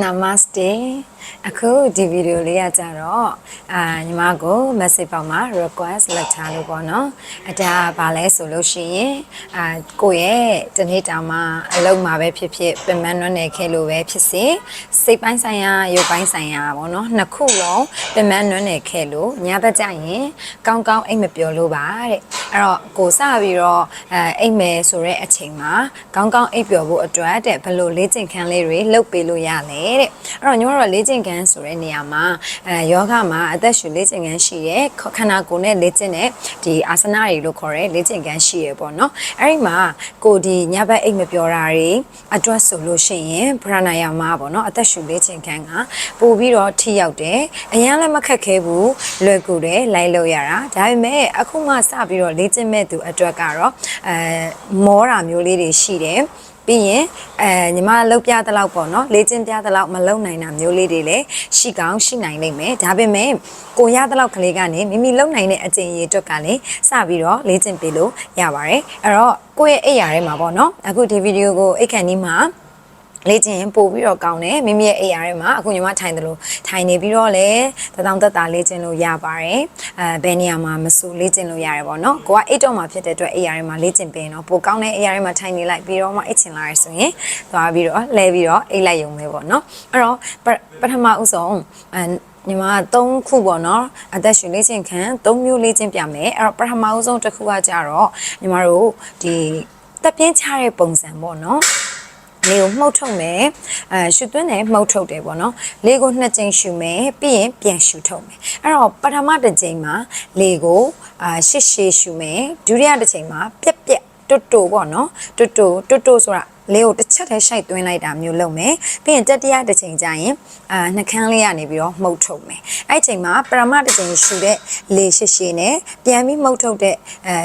Namaste အခုဒီဗီဒီယိုလေးကကြတော့အာညီမကို message ပေါက်မှာ request လက်ချလို့ပေါ့နော်အဒါဘာလဲဆိုလို့ရှိရင်အာကိုယ့်ရဲ့တနေ့တာမှာအလုပ်မှာပဲဖြစ်ဖြစ်ပင်မနှွမ်းနေခဲ့လို့ပဲဖြစ်စေစိတ်ပိုင်းဆိုင်ရာရုပ်ပိုင်းဆိုင်ရာပေါ့နော်နှစ်ခုလုံးပင်မနှွမ်းနေခဲ့လို့ညဘက်ကျရင်ကောင်းကောင်းအိတ်မပျော်လို့ပါတဲ့အဲ့တော့ကိုစပြီးတော့အဲအိတ်မယ်ဆိုတဲ့အချိန်မှာကောင်းကောင်းအိတ်ပျော်ဖို့အတွက်တဲ့ဘယ်လိုလေ့ကျင့်ခန်းလေးတွေလုပ်ပေးလို့ရလဲတဲ့အဲ့တော့ညီမတို့ကလေ့ကျင့်ခန်းဆိုတဲ့နေရာမှာအဲယောဂမှာအသက်ရှူလေ့ကျင့်ခန်းရှိရဲ့ခန္ဓာကိုယ်နဲ့လေ့ကျင့်တဲ့ဒီအာစနာတွေလို့ခေါ်တဲ့လေ့ကျင့်ခန်းရှိရဲ့ပေါ့နော်အဲ့ဒီမှာကိုဒီညဘက်အိတ်မပျော်တာတွေအတွက်ဆိုလို့ရှိရင်ပရဏာယာမပေါ့နော်အသက်ရှူလေ့ကျင့်ခန်းကပို့ပြီးတော့ထိရောက်တယ်အရင်လည်းမခက်ခဲဘူးလွယ်ကူတယ်လိုက်လို့ရတာဒါပေမဲ့အခုမှစပြီးတော့လေ့ကျင့်မဲ့သူအတွက်ကတော့အဲမောတာမျိုးလေးတွေရှိတယ် ပြီးရင်အဲညီမလှုပ်ပြတဲ့လောက်ပေါ့နော်လေ့ကျင့်ပြတဲ့လောက်မလုံနိုင်တာမျိုးလေးတွေလည်းရှိကောင်းရှိနိုင်လိမ့်မယ်ဒါပေမဲ့ကိုရတဲ့လောက်ကလေးကနေမိမိလုံနိုင်တဲ့အကျင့်ရည်အတွက်ကလည်းစပြီးတော့လေ့ကျင့်ပေးလို့ရပါတယ်အဲ့တော့ကိုယ့်ရဲ့အိပ်ရာထဲမှာပေါ့နော်အခုဒီဗီဒီယိုကိုအိတ်ခန့်ဒီမှာ လေ့ကျင့်ရင်ပို့ပြီးတော့ကောင်းတယ်မိမိရဲ့အိမ်ရာထဲမှာအခုညီမထိုင်တယ်လို့ထိုင်နေပြီးတော့လည်းတထောင်သက်တာလေ့ကျင့်လို့ရပါတယ်အဲဘယ်နေရာမှာမဆိုလေ့ကျင့်လို့ရတယ်ပေါ့နော်ကိုကအိတ်တော့မှာဖြစ်တဲ့အတွက်အိမ်ရာထဲမှာလေ့ကျင့်ပေးရင်တော့ပိုကောင်းတဲ့အိမ်ရာထဲမှာထိုင်နေလိုက်ပြီးတော့မှအိတ်ချင်လာရဆိုရင်သွားပြီးတော့လဲပြီးတော့အိတ်လိုက်ရုံပဲပေါ့နော်အဲ့တော့ပပထမဦးဆုံးအဲညီမက3ခုပေါ့နော်အသက်ရှင်လေ့ကျင့်ခန်း3မျိုးလေ့ကျင့်ပြမယ်အဲ့တော့ပထမဦးဆုံးတစ်ခုကကြတော့ညီမတို့ဒီတက်ပြင်းချတဲ့ပုံစံပေါ့နော် လေကိုမှုတ်ထုတ်မယ်အဲရှူသွင်းတယ်မှုတ်ထုတ်တယ်ပေါ့နော်လေကိုနှစ်ကြိမ်ရှူမယ်ပြီးရင်ပြန်ရှူထုတ်မယ်အဲ့တော့ပထမတစ်ကြိမ်မှာလေကိုအာရှစ်ရှည်ရှူမယ်ဒုတိယတစ်ကြိမ်မှာပြက်ပြက်တွတ်တိုပေါ့နော်တွတ်တိုတွတ်တိုဆိုတာ လေကိုတစ်ချက်တည်းရှိုက်သွင်းလိုက်တာမျိုးလုပ်မယ်ပြီးရင်တတိယတစ်ချိန်ကျရင်အာနှကန်းလေးကနေပြီးတော့မှုတ်ထုတ်မယ်အဲ့ဒီချိန်မှာပရမတစ်ချိန်ရှူတဲ့လေရှည်ရှည်နဲ့ပြန်ပြီးမှုတ်ထုတ်တဲ့အဲ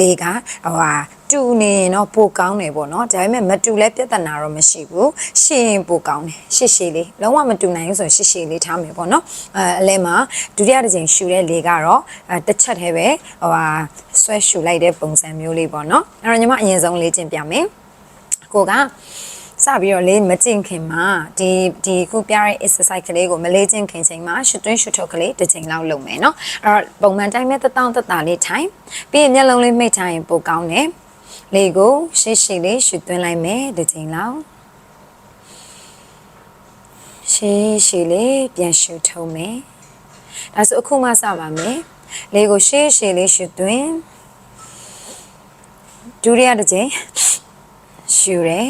လေကဟိုဟာတူနေရင်တော့ပိုကောင်းတယ်ပေါ့နော်ဒါပေမဲ့မတူလဲပြဿနာတော့မရှိဘူးရှင်းရင်ပိုကောင်းတယ်ရှစ်ရှည်လေးလုံးဝမတူနိုင်ဘူးဆိုရင်ရှစ်ရှည်လေးထားမယ်ပေါ့နော်အဲအလဲမှာဒုတိယတစ်ချိန်ရှူတဲ့လေကတော့အဲတစ်ချက်တည်းပဲဟိုဟာဆွဲရှူလိုက်တဲ့ပုံစံမျိုးလေးပေါ့နော်အဲ့တော့ညီမအရင်ဆုံးလေ့ကျင့်ပြမယ် ကိုကစပြီးတော့လေးမကျင့်ခင်မှာဒီဒီခုပြတဲ့ exercise ကလေးကိုမလေးကျင့်ခင်ချိန်မှာရှုသွင်းရှုထုတ်ကလေးတစ်ချိန်လောက်လုပ်မယ်เนาะအဲ့တော့ပုံမှန်တိုင်းမဲ့တတောင်းတတလေးထိုင်ပြီးရင်မျက်လုံးလေးမိတ်ထားရင်ပိုကောင်းတယ်လေကိုရှေ့ရှေ့လေးရှုသွင်းလိုက်မယ်တစ်ချိန်လောက်ရှေ့ရှေ့လေးပြန်ရှုထုတ်မယ်ဒါဆိုအခုမှစပါမယ်လေကိုရှေ့ရှေ့လေးရှုသွင်းဒုတိယတစ်ချိန် ရှုတယ်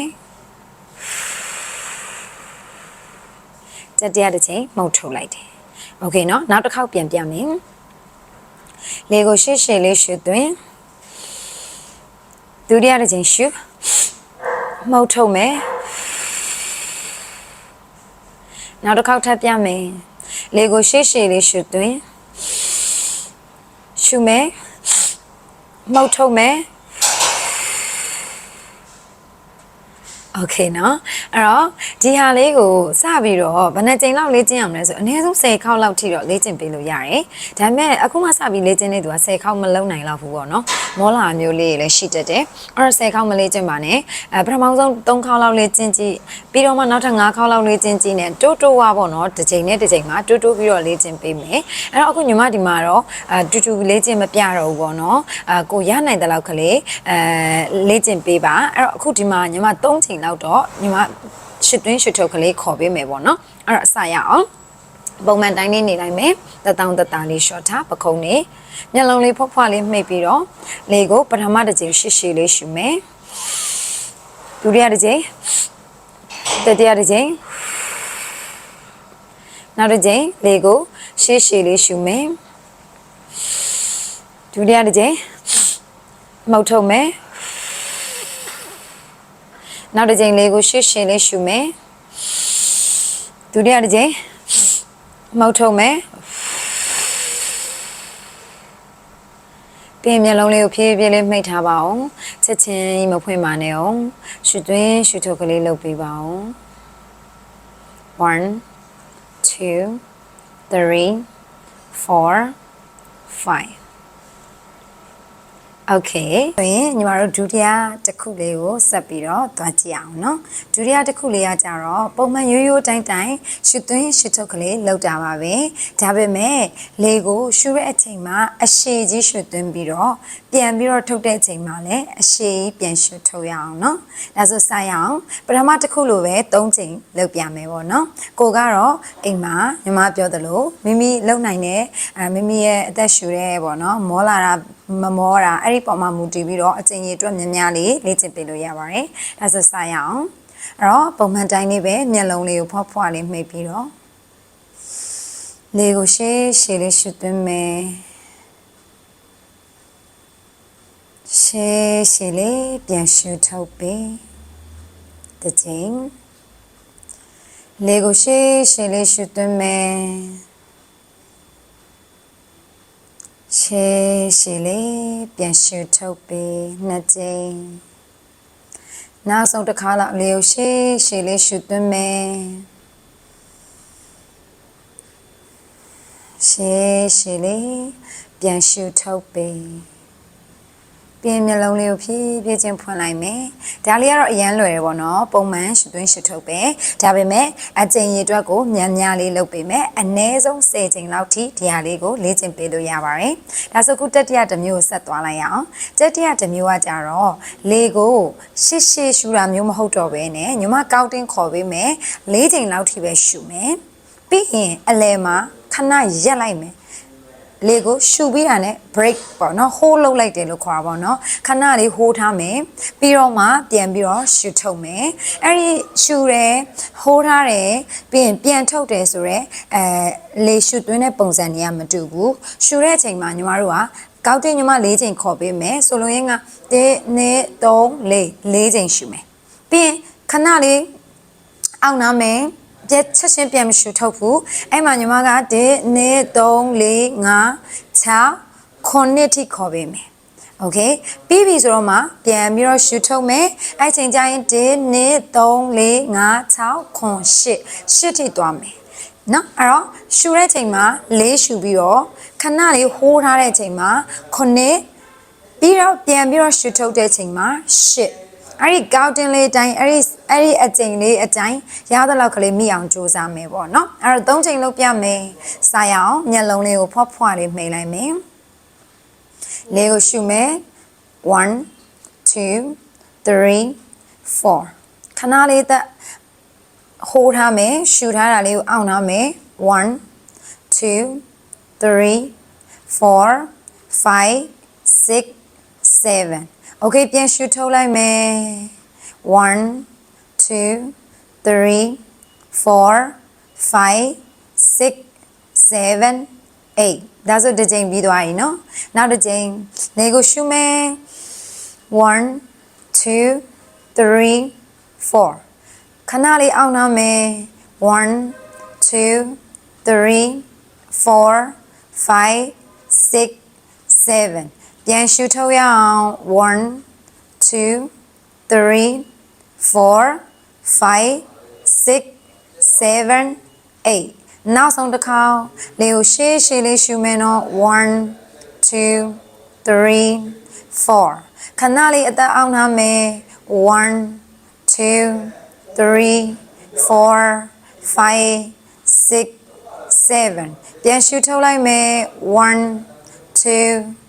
တတိယတစ်ချိန်မှုတ်ထုတ်လိုက်တယ်โอเคเนาะနောက်တစ်ခေါက်ပြန်ပြမယ်လေကိုရှေ့ရှေ့လေးရှုသွင်းဒုတိယတစ်ချိန်ရှုမှုတ်ထုတ်မယ်နောက်တစ်ခေါက်ထပ်ပြမယ်လေကိုရှေ့ရှေ့လေးရှုသွင်းရှုမယ်မှုတ်ထုတ်မယ် โอเคเนาะအဲ့တော့ဒီဟာလေးကိုစပြီးတော့ဘယ်နှကြိမ်လောက်လေ့ကျင့်ရမလဲဆိုအနည်းဆုံး10ခေါက်လောက်ထိတော့လေ့ကျင့်ပေးလို့ရတယ်ဒါပေမဲ့အခုမှစပြီးလေ့ကျင့်နေသူက10ခေါက်မလုံးနိုင်တော့ဘူးပေါ့နော်မောလာမျိုးလေးတွေလည်းရှိတတ်တယ်အဲ့တော့10ခေါက်မလေ့ကျင့်ပါနဲ့အဲပထမဆုံး3ခေါက်လောက်လေ့ကျင့်ကြည့်ပြီးတော့မှနောက်ထပ်5ခေါက်လောက်လေ့ကျင့်ကြည့်နဲ့တိုးတိုးဝါပေါ့နော်တစ်ချိန်နဲ့တစ်ချိန်မှာတိုးတိုးပြီးတော့လေ့ကျင့်ပေးမယ်အဲ့တော့အခုညီမဒီမှာတော့အဲတူတူလေ့ကျင့်မပြတော့ဘူးပေါ့နော်အဲကိုရနိုင်တဲ့လောက်ကလေးအဲလေ့ကျင့်ပေးပါအဲ့တော့အခုဒီမှာညီမ3ချိန် လောက်တော့ညီမရှစ်တွင်းရှစ်ထုတ်ကလေးခေါ်ပေးမယ်ပေါ့နော်အဲ့တော့အစရအောင်ပုံမှန်တိုင်းလေးနေလိုက်မယ်တတောင်တတလေး short ထားပခုံးနေမျက်လုံးလေးဖွားဖွားလေးမှိတ်ပြီးတော့လေကိုပထမတစ်ချိန်ရှစ်ရှည်လေးရှူမယ်ဒုတိယတစ်ချိန်တတိယတစ်ချိန်နောက်တစ်ချိန်လေကိုရှစ်ရှည်လေးရှူမယ်ဒုတိယတစ်ချိန်မှုတ်ထုတ်မယ် နောက်တစ်ချိန်လေးကိုရှစ်ရှည်လေးရှူမယ်ဒုတိယတစ်ချိန်မှုတ်ထုတ်မယ်ပြင်မျက်လုံးလေးကိုဖြည်းဖြည်းလေးမှိတ်ထားပါအောင်ချက်ချင်းကြီးမဖွင့်ပါနဲ့အောင်ရှူသွင်းရှူထုတ်ကလေးလုပ်ပေးပါအောင်1 2 3 4 5 โอเคဆိုရင်ညီမတို့ဒုတိယတစ်ခုလေးကိုဆက်ပြီးတော့သွားကြည့်အောင်เนาะဒုတိယတစ်ခုလေးကကြတော့ပုံမှန်ရိုးရိုးတိုင်းတိုင်းရှုသွင်းရှုထုတ်ကလေးလောက်တာပါပဲဒါပေမဲ့လေကိုရှုတဲ့အချိန်မှာအရှိကြီးရှုသွင်းပြီးတော့ပြန်ပြီးတော့ထုတ်တဲ့အချိန်မှာလည်းအရှိကြီးပြန်ရှုထုတ်ရအောင်เนาะဒါဆိုစရအောင်ပထမတစ်ခုလိုပဲ၃ချိန်လောက်ပြမယ်ပေါ့เนาะကိုကတော့အိမ်မှာညီမပြောသလိုမိမိလုံနိုင်တဲ့အဲမိမိရဲ့အသက်ရှူတဲ့ပေါ့เนาะမောလာတာမမောတာအဲ့ဒီ ီပေါ်မှာမူတည်ပြီးတော့အချိန်ကြီးအတွက်များများလေးလေ့ကျင့်ပေးလို့ရပါတယ်ဒါဆိုစရအောင်အဲ့တော့ပုံမှန်တိုင်းလေးပဲမျက်လုံးလေးကိုဖွားဖွားလေးမှိတ်ပြီးတော့လေကိုရှေးရှေးလေးရှုသွင်းမယ်ရှေးရှေးလေးပြန်ရှုထုတ်ပေးတစ်ချိန်လေကိုရှေးရှေးလေးရှုသွင်းမယ် ရှေးရှေးလေးပြန်ရှုထုတ်ပေးနှစ်ချိန်နောက်ဆုံးတစ်ခါလောက်လေကိုရှေးရှေးလေးရှုသွင်းမယ်ရှေးရှေးလေးပြန်ရှုထုတ်ပေး ပြင်းမျက်လုံးလေးကိုဖြည်းဖြည်းချင်းဖွင့်လိုက်မယ်။ဒါလေးကတော့အရန်လွယ်တယ်ပေါ့နော်။ပုံမှန်ရှုသွင်းရှုထုတ်ပဲ။ဒါပေမဲ့အကျဉ်းရည်အတွက်ကိုမြန်များလေးလုပ်ပေးမယ်။အနည်းဆုံး10ချိန်လောက်ထိဒီဟာလေးကိုလေ့ကျင့်ပေးလို့ရပါတယ်။ဒါဆိုခုတတိယတစ်မျိုးကိုဆက်သွားလိုက်အောင်။တတိယတစ်မျိုးကကြတော့လေကိုရှစ်ရှစ်ရှူတာမျိုးမဟုတ်တော့ဘဲနဲ့ညီမကောက်တင်ခေါ်ပေးမယ်။၄ချိန်လောက်ထိပဲရှူမယ်။ပြီးရင်အလဲမှာခဏရက်လိုက်မယ်။ လေကိုရှူပြီးတာနဲ့ break ပေါ့နော် hold လုပ်လိုက်တယ်လို့ခေါ်တာပေါ့နော်ခဏလေး hold ထားမယ်ပြီးတော့မှပြန်ပြီးတော့ရှူထုတ်မယ်အဲ့ဒီရှူတယ် hold ထားတယ်ပြီးရင်ပြန်ထုတ်တယ်ဆိုတော့အဲလေရှူသွင်းတဲ့ပုံစံတွေကမတူဘူးရှူတဲ့အချိန်မှာညီမတို့ကကောက်တင်ညီမ၄ချိန်ခေါ်ပေးမယ်ဆိုလိုရင်းက1 2 3 4 4ချိန်ရှူမယ်ပြီးရင်ခဏလေးအောက်နာမယ် ပြက်ချက်ချင်းပြန်မရှူထုတ်ဘူးအဲ့မှာညီမက1 2 3 4 5 6ခုနှစ်ထိခေါ်ပေးမယ်โอเคပြီးပြီဆိုတော့မှပြန်ပြီးတော့ရှူထုတ်မယ်အဲ့ချိန်ကျရင်1 2 3 4 5 6ခု8 8ထိသွားမယ်နော်အဲ့တော့ရှူတဲ့ချိန်မှာ၄ရှူပြီးတော့ခဏလေးဟိုးထားတဲ့ချိန်မှာခုနှစ်ပြီးတော့ပြန်ပြီးတော့ရှူထုတ်တဲ့ချိန်မှာ8 အဲ့ဒီကောက်တင်လေးအတိုင်းအဲ့ဒီအဲ့ဒီအချိန်လေးအတိုင်းရသလောက်ကလေးမိအောင်ကြိုးစားမယ်ပေါ့နော်အဲ့တော့၃ချိန်လောက်ပြမယ်စာရအောင်မျက်လုံးလေးကိုဖွားဖွားလေးမှိတ်လိုက်မယ်လေကိုရှုမယ်1 2 3 4ခဏလေးသက်ဟိုးထားမယ်ရှူထားတာလေးကိုအောင့်ထားမယ်1 2 3 4 5 6 7 Okay ပြန်ရှူထုတ်လိုက်မယ်1 2 3 4 5 6 7 8ဒါဆိုတစ်ချိန်ပြီးသွားပြီเนาะနောက်တစ်ချိန်လေကိုရှုမယ်1 2 3 4ခဏလေးအောင်နာမယ်1 2 3 4 5 6 7 ပြန်ရှုထုတ်ရအောင်1 2 3 4 5 6 7 8နောက်ဆုံးတစ်ခါလေကိုရှေးရှေးလေးရှုမယ်နော်1 2 3 4ခဏလေးအသက်အောင်ထားမယ်1 2 3 4 5 6 7ပြန်ရှုထုတ်လိုက်မယ်1 2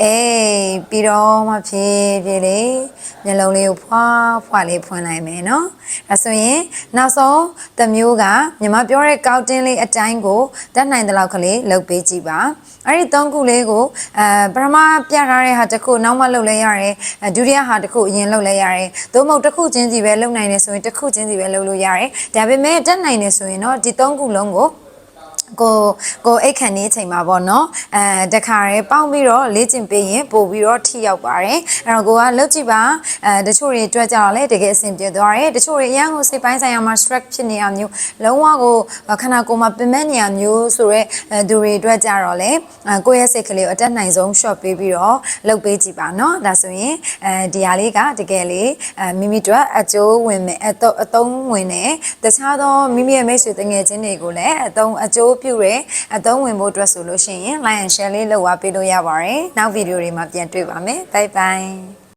8ပြီးတော့မှဖြည်းဖြည်းလေးမျက်လုံးလေးကိုဖွာဖွာလေးဖွင့်လိုက်မယ်နော်ဒါဆိုရင်နောက်ဆုံးတစ်မျိုးကညီမပြောတဲ့ကောက်တင်းလေးအတိုင်းကိုတတ်နိုင်တဲ့လောက်ကလေးလုပ်ပေးကြည့်ပါအဲ့ဒီသုံးခုလေးကိုအဲပထမပြထားတဲ့ဟာတစ်ခုနောက်မှလုပ်လဲရတယ်အဲဒုတိယဟာတစ်ခုအရင်လုပ်လဲရတယ်သို့မဟုတ်တစ်ခုချင်းစီပဲလုပ်နိုင်တယ်ဆိုရင်တစ်ခုချင်းစီပဲလုပ်လို့ရတယ်ဒါပေမဲ့တတ်နိုင်တယ်ဆိုရင်တော့ဒီသုံးခုလုံးကို ကိုကိုအိတ်ခန့်နေချိန်မှာပေါ့နော်အဲတခါရဲပေါင်းပြီးတော့လေ့ကျင့်ပေးရင်ပို့ပြီးတော့ထိရောက်ပါတယ်အဲ့တော့ကိုကလုပ်ကြည့်ပါအဲတချို့တွေတွေ့ကြတော့လေတကယ်အဆင်ပြေသွားတယ်တချို့တွေအရန်ကိုစိတ်ပိုင်းဆိုင်ရာမှာ stress ဖြစ်နေရမျိုးလုံးဝကိုခန္ဓာကိုယ်မှာပင်ပန်းနေရမျိုးဆိုတော့သူတွေတွေ့ကြတော့လေကိုယ့်ရဲ့စိတ်ကလေးကိုအတက်နိုင်ဆုံး short ပေးပြီးတော့လုပ်ပေးကြည့်ပါနော်ဒါဆိုရင်အဲဒီဟာလေးကတကယ်လေးအဲမိမိတို့အကျိုးဝင်မယ်အသုံးအသုံးဝင်တယ်တခြားသောမိမိရဲ့မိတ်ဆွေတငယ်ချင်းတွေကိုလည်းအသုံးအကျိုးပြုတယ်အသုံးဝင်ဖို့အတွက်ဆိုလို့ရှိရင် like and share လေးလုပ်သွားပေးလို့ရပါတယ်နောက်ဗီဒီယိုတွေမှာပြန်တွေ့ပါမယ် bye bye